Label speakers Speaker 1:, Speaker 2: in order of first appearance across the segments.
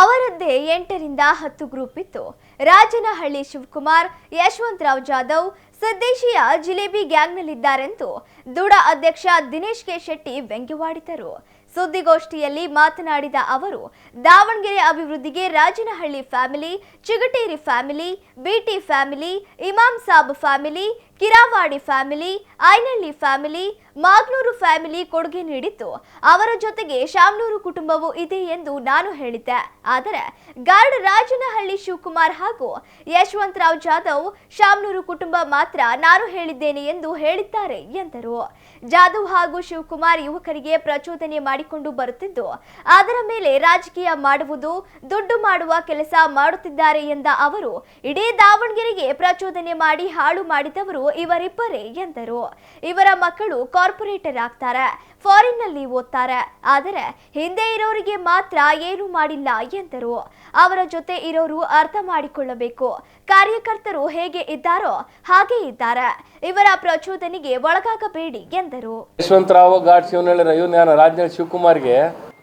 Speaker 1: ಅವರದ್ದೇ ಎಂಟರಿಂದ ಹತ್ತು ಗ್ರೂಪ್ ಇತ್ತು. ರಾಜನಹಳ್ಳಿ ಶಿವಕುಮಾರ್, ಯಶವಂತರಾವ್ ಜಾಧವ್, ಸಿದ್ದೇಶಿಯ ಜಿಲೇಬಿ ಗ್ಯಾಂಗ್ನಲ್ಲಿದ್ದಾರೆಂದು ದುಡ ಅಧ್ಯಕ್ಷ ದಿನೇಶ್ ಕೆ ಶೆಟ್ಟಿ ವ್ಯಂಗ್ಯವಾಡಿದರು. ಸುದ್ದಿಗೋಷ್ಠಿಯಲ್ಲಿ ಮಾತನಾಡಿದ ಅವರು, ದಾವಣಗೆರೆ ಅಭಿವೃದ್ಧಿಗೆ Rajanahalli family, Chigateri family BT family, Imam Sab family Kiravadi family, Ainalli family, Magnur family ಕೊಡುಗೆ ನೀಡಿತ್ತು. ಅವರ ಜೊತೆಗೆ ಶಾಮ್ನೂರು ಕುಟುಂಬವೂ ಇದೆ ಎಂದು ನಾನು ಹೇಳಿದ್ದೆ. ಆದರೆ ಗಾರ್ಡ್ ರಾಜನಹಳ್ಳಿ ಶಿವಕುಮಾರ್ ಹಾಗೂ ಯಶವಂತರಾವ್ ಜಾಧವ್ ಶಾಮ್ನೂರು ಕುಟುಂಬ ಮಾತ್ರ ನಾನು ಹೇಳಿದ್ದೇನೆ ಎಂದು ಹೇಳಿದ್ದಾರೆ ಎಂದರು. ಜಾಧವ್ ಹಾಗೂ ಶಿವಕುಮಾರ್ ಯುವಕರಿಗೆ ಪ್ರಚೋದನೆ ಮಾಡಿಕೊಂಡು ಬರುತ್ತಿದ್ದು, ಅದರ ಮೇಲೆ ರಾಜಕೀಯ ಮಾಡುವುದು, ದುಡ್ಡು ಮಾಡುವ ಕೆಲಸ ಮಾಡುತ್ತಿದ್ದಾರೆ ಎಂದ ಅವರು, ಇಡೀ ದಾವಣಗೆರೆಗೆ ಪ್ರಚೋದನೆ ಮಾಡಿ ಹಾಳು ಮಾಡಿದವರು ಇವರಿಬ್ಬರೇ ಎಂದರು. ಇವರ ಮಕ್ಕಳು ಕಾರ್ಪೊರೇಟರ್ ಆಗ್ತಾರೆ. ಫಾರಿನ್ನಲ್ಲಿ ಓದ್ತಾರೆ. ಆದರೆ ಹಿಂದೆ ಇರೋರಿಗೆ ಮಾತ್ರ ಏನು ಮಾಡಿಲ್ಲ ಎಂದರು. ಅವರ ಜೊತೆ ಇರೋರು ಅರ್ಥ ಮಾಡಿಕೊಳ್ಳಬೇಕು. ಕಾರ್ಯಕರ್ತರು ಹೇಗೆ ಇದ್ದಾರೋ ಹಾಗೆ ಇದ್ದಾರೆ. ಇವರ ಪ್ರಚೋದನೆಗೆ ಒಳಗಾಗಬೇಡಿ ಎಂದರು.
Speaker 2: ಯಶವಂತರಾವ್ ಘಾಟ್ ಶಿವನಹಳ್ಳಿ ಇವನು ಯಾರು ರಾಜನಹಳ್ಳಿ ಶಿವಕುಮಾರ್ಗೆ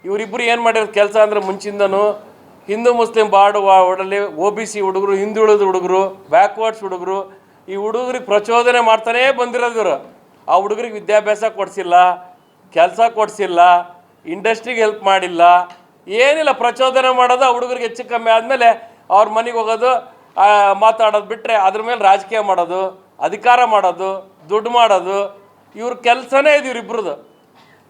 Speaker 2: ಇವರಿಬ್ಬರು ಏನು ಮಾಡಿರೋ ಕೆಲಸ ಅಂದ್ರೆ ಮುಂಚಿಂದನು ಹಿಂದೂ ಮುಸ್ಲಿಂ ಬಾರ್ಡ್ ಒಡಲಿ ಒ ಬಿ ಸಿ ಹುಡುಗರು ಹಿಂದುಳಿದ ಹುಡುಗರು ಬ್ಯಾಕ್ವರ್ಡ್ಸ್ ಹುಡುಗರು ಈ ಹುಡುಗರಿಗೆ ಪ್ರಚೋದನೆ ಮಾಡ್ತಾನೇ ಬಂದಿರೋದು ಇವರು. ಆ ಹುಡುಗರಿಗೆ ವಿದ್ಯಾಭ್ಯಾಸ ಕೊಡಿಸಿಲ್ಲ, ಕೆಲಸ ಕೊಡಿಸಿಲ್ಲ, ಇಂಡಸ್ಟ್ರಿಗೆ ಹೆಲ್ಪ್ ಮಾಡಿಲ್ಲ. ಏನಿಲ್ಲ, ಪ್ರಚೋದನೆ ಮಾಡೋದು ಆ ಹುಡುಗರಿಗೆ ಹೆಚ್ಚು ಕಮ್ಮಿ ಆದಮೇಲೆ ಅವ್ರ ಮನೆಗೆ ಹೋಗೋದು ಮಾತಾಡೋದು ಬಿಟ್ಟರೆ ಅದ್ರ ಮೇಲೆ ರಾಜಕೀಯ ಮಾಡೋದು, ಅಧಿಕಾರ ಮಾಡೋದು, ದುಡ್ಡು ಮಾಡೋದು. ಇವ್ರ ಕೆಲಸನೇ ಇದು ಇವ್ರಿಬ್ರದ್ದು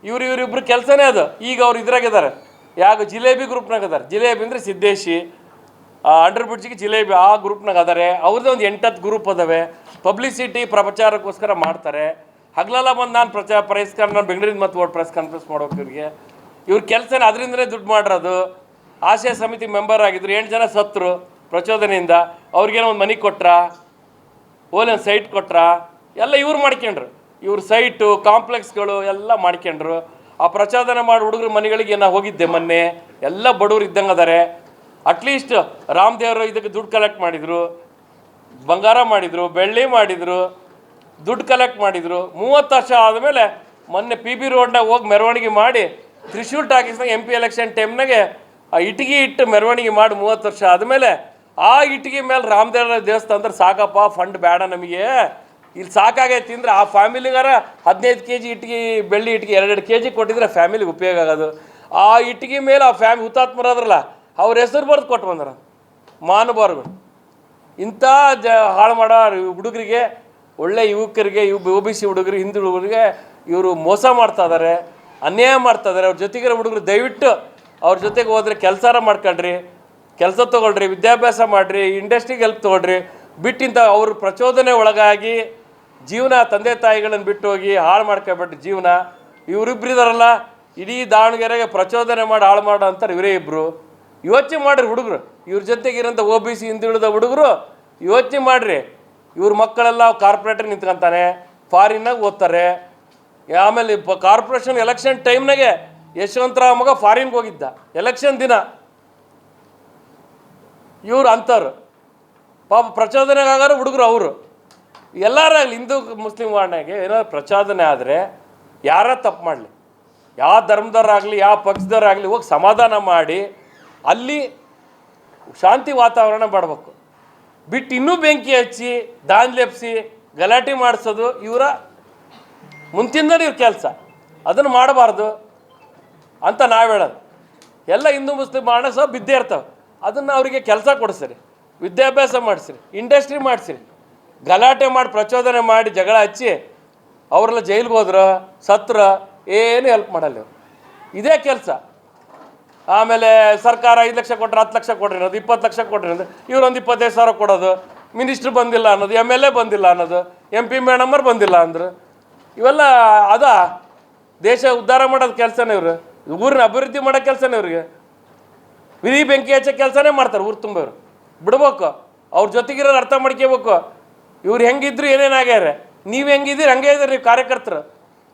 Speaker 2: ಇವ್ರು ಇವರಿಬ್ರು ಕೆಲಸನೇ ಅದು. ಈಗ ಅವ್ರು ಇದ್ರಾಗಿದ್ದಾರೆ ಯಾಕೆ ಜಿಲೇಬಿ ಗ್ರೂಪ್ನಾಗ ಅದಾರೆ ಜಿಲೇಬಿ ಅಂದರೆ ಸಿದ್ದೇಶಿ ಅಂಡರ್ ಬ್ರಿಡ್ಜ್ಗೆ ಜಿಲೇಬಿ ಆ ಗ್ರೂಪ್ನಾಗ ಅದಾರೆ. ಅವ್ರದ್ದು ಒಂದು ಎಂಟತ್ತು ಗ್ರೂಪ್ ಅದಾವೆ. ಪಬ್ಲಿಸಿಟಿ ಪ್ರಚಾರಕ್ಕೋಸ್ಕರ ಮಾಡ್ತಾರೆ. ಹಗಲೆಲ್ಲ ಬಂದು ನಾನು ಪ್ರಚಾರ ಪ್ರೆಸ್ ಕಾನ್ ನಾನು ಬೆಂಗಳೂರಿಂದ ಮತ್ತೆ ಓಟ್ ಪ್ರೆಸ್ ಕಾನ್ಫರೆನ್ಸ್ ಮಾಡೋಕೆ ಇವ್ರಿಗೆ. ಇವ್ರ ಕೆಲಸ ಅದರಿಂದಲೇ ದುಡ್ಡು ಮಾಡಿರೋದು. ಆಶಯ ಸಮಿತಿ ಮೆಂಬರ್ ಆಗಿದ್ರು ಎಂಟು ಜನ ಸತ್ರು ಪ್ರಚೋದನೆಯಿಂದ ಅವ್ರಿಗೇನೋ ಒಂದು ಮನೆ ಕೊಟ್ರ ಓಲೆ ಸೈಟ್ ಕೊಟ್ರ, ಎಲ್ಲ ಇವ್ರು ಮಾಡ್ಕೊಂಡ್ರು. ಇವ್ರ ಸೈಟು ಕಾಂಪ್ಲೆಕ್ಸ್ಗಳು ಎಲ್ಲ ಮಾಡ್ಕೊಂಡ್ರು. ಆ ಪ್ರಚೋದನೆ ಮಾಡಿ ಹುಡುಗರು ಮನೆಗಳಿಗೆ ನಾನು ಹೋಗಿದ್ದೆ ಮೊನ್ನೆ. ಎಲ್ಲ ಬಡವ್ರು ಇದ್ದಂಗೆ ಅದಾರೆ. ಅಟ್ಲೀಸ್ಟ್ ರಾಮದೇವರು ಇದಕ್ಕೆ ದುಡ್ಡು ಕಲೆಕ್ಟ್ ಮಾಡಿದರು, ಬಂಗಾರ ಮಾಡಿದರು, ಬೆಳ್ಳಿ ಮಾಡಿದರು, ದುಡ್ಡು ಕಲೆಕ್ಟ್ ಮಾಡಿದರು. ಮೂವತ್ತು ವರ್ಷ ಆದಮೇಲೆ ಮೊನ್ನೆ ಪಿ ಬಿ ರೋಡ್ನಾಗ ಹೋಗಿ ಮೆರವಣಿಗೆ ಮಾಡಿ, ತ್ರಿಶೂಲ್ ಟಾಕೀಸ್ನಾಗ ಎಂ ಪಿ ಎಲೆಕ್ಷನ್ ಟೈಮ್ನಾಗೆ ಆ ಇಟ್ಟಿಗೆ ಇಟ್ಟು ಮೆರವಣಿಗೆ ಮಾಡಿ ಮೂವತ್ತು ವರ್ಷ ಆದಮೇಲೆ ಆ ಇಟ್ಟಿಗೆ ಮೇಲೆ ರಾಮದೇವರ ದೇವಸ್ಥಾನ ಅಂದ್ರೆ ಸಾಕಪ್ಪ ಫಂಡ್ ಬೇಡ ನಮಗೆ. ಇಲ್ಲಿ ಸಾಕಾಗೈತಿ ಅಂದ್ರೆ ಆ ಫ್ಯಾಮಿಲಿಗಾರ ಹದಿನೈದು ಕೆ ಜಿ ಇಟ್ಟಿಗೆ ಬೆಳ್ಳಿ ಇಟ್ಟಿಗೆ ಎರಡೆರಡು ಕೆ ಜಿ ಕೊಟ್ಟಿದ್ರೆ ಫ್ಯಾಮಿಲಿಗೆ ಉಪಯೋಗ ಆಗೋದು. ಆ ಇಟ್ಟಿಗೆ ಮೇಲೆ ಆ ಫ್ಯಾಮಿ ಹುತಾತ್ಮರಾದ್ರಲ್ಲ ಅವ್ರ ಹೆಸರು ಬರೆದು ಕೊಟ್ಟು ಬಂದಾರ ಮಾನವರುಗಳು ಇಂಥ ಜ ಹಾಳು ಮಾಡೋ ಹುಡುಗರಿಗೆ, ಒಳ್ಳೆ ಯುವಕರಿಗೆ ಇವ್ ಒ ಬಿ ಸಿ ಹುಡುಗರಿಗೆ ಹಿಂದೂ ಹುಡುಗರಿಗೆ ಇವರು ಮೋಸ ಮಾಡ್ತಾ ಇದ್ದಾರೆ ಅನ್ಯಾಯ ಮಾಡ್ತಾ ಇದ್ದಾರೆ ಅವ್ರ ಜೊತೆಗಿರೋ ಹುಡುಗರು ದಯವಿಟ್ಟು ಅವ್ರ ಜೊತೆಗೆ ಹೋದ್ರೆ ಕೆಲಸಾರ ಮಾಡ್ಕೊಳ್ರಿ ಕೆಲಸ ತೊಗೊಳ್ರಿ, ವಿದ್ಯಾಭ್ಯಾಸ ಮಾಡಿರಿ, ಇಂಡಸ್ಟ್ರಿಗೆ ಹೆಲ್ಪ್ ತೊಗೊಳ್ರಿ. ಬಿಟ್ಟಿಂತ ಅವ್ರ ಪ್ರಚೋದನೆ ಒಳಗಾಗಿ ಜೀವನ ತಂದೆ ತಾಯಿಗಳನ್ನು ಬಿಟ್ಟು ಹೋಗಿ ಹಾಳು ಮಾಡ್ಕೊಬಿಟ್ಟು ಜೀವನ. ಇವರಿಬ್ಬರಿದಾರಲ್ಲ ಇಡೀ ದಾವಣಗೆರೆಗೆ ಪ್ರಚೋದನೆ ಮಾಡಿ ಹಾಳು ಮಾಡೋ ಅಂತಾರೆ ಇವರೇ ಇಬ್ಬರು ಯೋಚನೆ ಮಾಡ್ರಿ ಹುಡುಗರು. ಇವ್ರ ಜೊತೆಗಿರೋಂಥ ಒ ಬಿ ಸಿ ಹಿಂದುಳಿದ ಹುಡುಗರು, ಯೋಚನೆ ಮಾಡ್ರಿ. ಇವ್ರ ಮಕ್ಕಳೆಲ್ಲ ಕಾರ್ಪೊರೇಟರ್ ನಿಂತ್ಕೊಂತಾನೆ ಫಾರಿನ್ನಾಗ ಓದ್ತಾರೆ. ಆಮೇಲೆ ಕಾರ್ಪೊರೇಷನ್ ಎಲೆಕ್ಷನ್ ಟೈಮ್ನಾಗೆ ಯಶವಂತರಾವ್ ಮಗ ಫಾರಿನ್ಗೆ ಹೋಗಿದ್ದ. ಎಲೆಕ್ಷನ್ ದಿನ. ಇವ್ರು ಅಂಥವ್ರು. ಪಾಪ ಪ್ರಚೋದನೆಗಾಗಾರು ಹುಡುಗರು ಅವರು. ಎಲ್ಲರಾಗಲಿ ಹಿಂದೂ ಮುಸ್ಲಿಂ ವಾರ್ಡ್ನಾಗೆ ಏನಾದ್ರು ಪ್ರಚೋದನೆ ಆದರೆ ಯಾರ ತಪ್ಪು ಮಾಡಲಿ? ಯಾವ ಧರ್ಮದವರಾಗಲಿ, ಯಾವ ಪಕ್ಷದವರಾಗಲಿ ಹೋಗಿ ಸಮಾಧಾನ ಮಾಡಿ ಅಲ್ಲಿ ಶಾಂತಿ ವಾತಾವರಣ ಮಾಡಬೇಕು ಬಿಟ್ಟು ಇನ್ನೂ ಬೆಂಕಿ ಹಚ್ಚಿ ದಾಂದ್ಲೆಪ್ಸಿ ಗಲಾಟೆ ಮಾಡಿಸೋದು ಇವರ ಮುಂತಿಂದನೇ ಇವ್ರ ಕೆಲಸ. ಅದನ್ನು ಮಾಡಬಾರ್ದು ಅಂತ ನಾವು ಹೇಳೋದು. ಎಲ್ಲ ಹಿಂದೂ ಮುಸ್ಲಿಂ ಹಣ ಸಹ ಬಿದ್ದೇ ಇರ್ತವೆ. ಅದನ್ನು ಅವರಿಗೆ ಕೆಲಸ ಕೊಡಿಸ್ರಿ. ವಿದ್ಯಾಭ್ಯಾಸ ಮಾಡಿಸ್ರಿ, ಇಂಡಸ್ಟ್ರಿ ಮಾಡಿಸ್ರಿ. ಗಲಾಟೆ ಮಾಡಿ, ಪ್ರಚೋದನೆ ಮಾಡಿ, ಜಗಳ ಹಚ್ಚಿ, ಅವರೆಲ್ಲ ಜೈಲಿಗೆ ಹೋದ್ರು, ಸತ್ರ, ಏನು ಹೆಲ್ಪ್ ಮಾಡಲ್ಲ ಇವರು. ಇದೇ ಕೆಲಸ. ಆಮೇಲೆ ಸರ್ಕಾರ ಐದು ಲಕ್ಷ ಕೊಟ್ಟರೆ ಹತ್ತು ಲಕ್ಷ ಕೊಡ್ರಿ ಅನ್ನೋದು ಇಪ್ಪತ್ತು ಲಕ್ಷ ಕೊಡ್ರಿ ಅನ್ನೋದು ಇವ್ರೊಂದು ಇಪ್ಪತ್ತೈದು ಸಾವಿರ ಕೊಡೋದು, ಮಿನಿಸ್ಟ್ರ್ ಬಂದಿಲ್ಲ ಅನ್ನೋದು, ಎಂ ಎಲ್ ಎ ಬಂದಿಲ್ಲ ಅನ್ನೋದು, ಎಂ ಪಿ ಮೇಡಮರ್ ಬಂದಿಲ್ಲ ಅಂದರು. ಇವೆಲ್ಲ ಅದ? ದೇಶ ಉದ್ಧಾರ ಮಾಡೋದು ಕೆಲಸನೇ ಇವರು. ಊರಿನ ಅಭಿವೃದ್ಧಿ ಮಾಡೋ ಕೆಲಸನೇ ಇವ್ರಿಗೆ. ವಿಧಿ ಬೆಂಕಿ ಹಚ್ಚೋ ಕೆಲಸನೇ ಮಾಡ್ತಾರೆ ಊರು ತುಂಬ ಇವರು. ಬಿಡ್ಬೇಕು. ಅವ್ರ ಜೊತೆಗಿರೋದು ಅರ್ಥ ಮಾಡ್ಕೋಬೇಕು ಇವ್ರು ಹೆಂಗಿದ್ರು ಏನೇನು ಆಗ್ಯಾರೆ? ನೀವು ಹೆಂಗಿದ್ದೀರಿ, ಹಂಗೆ ಇದ್ದೀರಿ, ನೀವು ಕಾರ್ಯಕರ್ತರು.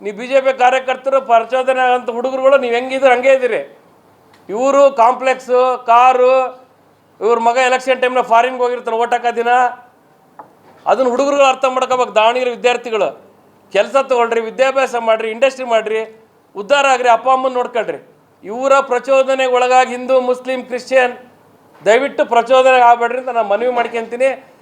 Speaker 2: ನೀವು ಬಿ ಜೆ ಪಿ ಕಾರ್ಯಕರ್ತರು, ಪ್ರಚೋದನೆ ಅಂತ ಹುಡುಗರುಗಳು, ನೀವು ಹೆಂಗಿದ್ರು ಹಂಗೆ ಇದ್ದೀರಿ. ಇವರು ಕಾಂಪ್ಲೆಕ್ಸು, ಕಾರು, ಇವ್ರ ಮಗ ಎಲೆಕ್ಷನ್ ಟೈಮ್ನ ಫಾರಿನ್ಗೆ ಹೋಗಿರ್ತಾರೆ ಓಟ್ ಹಾಕೋ ದಿನ. ಅದನ್ನು ಹುಡುಗರುಗಳು ಅರ್ಥ ಮಾಡ್ಕೋಬೇಕು, ದಾವಣಗೆರೆ ವಿದ್ಯಾರ್ಥಿಗಳು. ಕೆಲಸ ತೊಗೊಳ್ರಿ, ವಿದ್ಯಾಭ್ಯಾಸ ಮಾಡಿರಿ ಇಂಡಸ್ಟ್ರಿ ಮಾಡಿರಿ, ಉದ್ಧಾರ ಆಗ್ರಿ, ಅಪ್ಪ, ಅಮ್ಮನ ನೋಡ್ಕೊಳ್ರಿ. ಇವರ ಪ್ರಚೋದನೆಗೆ ಒಳಗಾಗಿ ಹಿಂದೂ, ಮುಸ್ಲಿಂ, ಕ್ರಿಶ್ಚಿಯನ್, ದಯವಿಟ್ಟು ಪ್ರಚೋದನೆ ಆಗಬೇಡ್ರಿ ಅಂತ ನಾನು ಮನವಿ ಮಾಡ್ಕೊಂತೀನಿ.